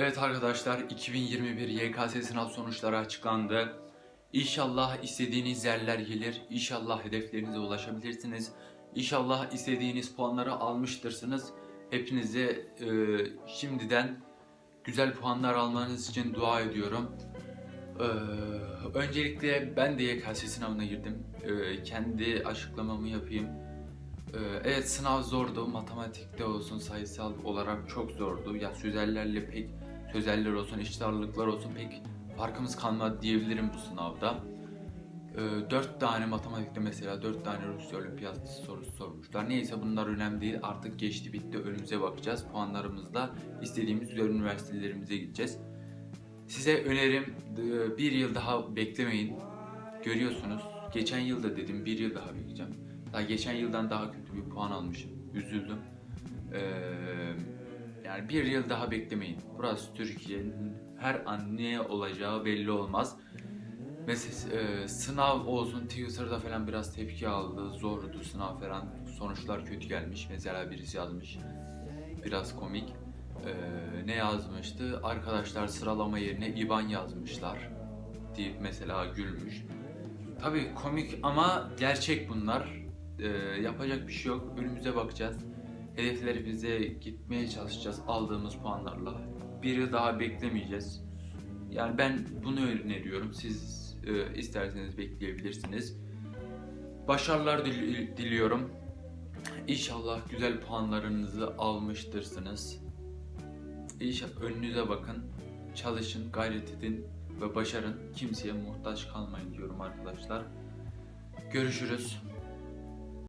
Evet arkadaşlar 2021 YKS sınav sonuçları açıklandı. İnşallah istediğiniz yerler gelir. İnşallah hedeflerinize ulaşabilirsiniz. İnşallah istediğiniz puanları almıştırsınız. Hepinize e, şimdiden güzel puanlar almanız için dua ediyorum. Ee, öncelikle ben de YKS sınavına girdim. Ee, kendi açıklamamı yapayım. Ee, evet sınav zordu. Matematikte olsun, sayısal olarak çok zordu. Ya sözellerle pek, sözeller olsun, eşit ağırlıklar olsun pek farkımız kalmadı diyebilirim bu sınavda. Ee, 4 tane matematikte mesela 4 tane Rusya olimpiyat sorusu sormuşlar. Neyse bunlar önemli değil. Artık geçti bitti. Önümüze bakacağız. Puanlarımızla istediğimiz güzel üniversitelerimize gideceğiz. Size önerim e, bir yıl daha beklemeyin. Görüyorsunuz. Geçen yılda dedim bir yıl daha bekleyeceğim. Daha geçen yıldan daha kötü bir puan almışım. Üzüldüm. Yani bir yıl daha beklemeyin. Burası Türkiye'nin her an ne olacağı belli olmaz. Mesela e, sınav olsun Twitter'da falan biraz tepki aldı. Zordu sınav falan. Sonuçlar kötü gelmiş. Mesela birisi yazmış. Biraz komik. Ee, ne yazmıştı? Arkadaşlar sıralama yerine IBAN yazmışlar deyip mesela gülmüş. Tabii komik ama gerçek bunlar. Ee, yapacak bir şey yok. Önümüze bakacağız. Hedeflerimize gitmeye çalışacağız aldığımız puanlarla. Bir yıl daha beklemeyeceğiz. Yani ben bunu öneriyorum. Siz e, isterseniz bekleyebilirsiniz. Başarılar dil- diliyorum. İnşallah güzel puanlarınızı almıştırsınız. İnşallah önünüze bakın, çalışın, gayret edin ve başarın. Kimseye muhtaç kalmayın diyorum arkadaşlar. Görüşürüz.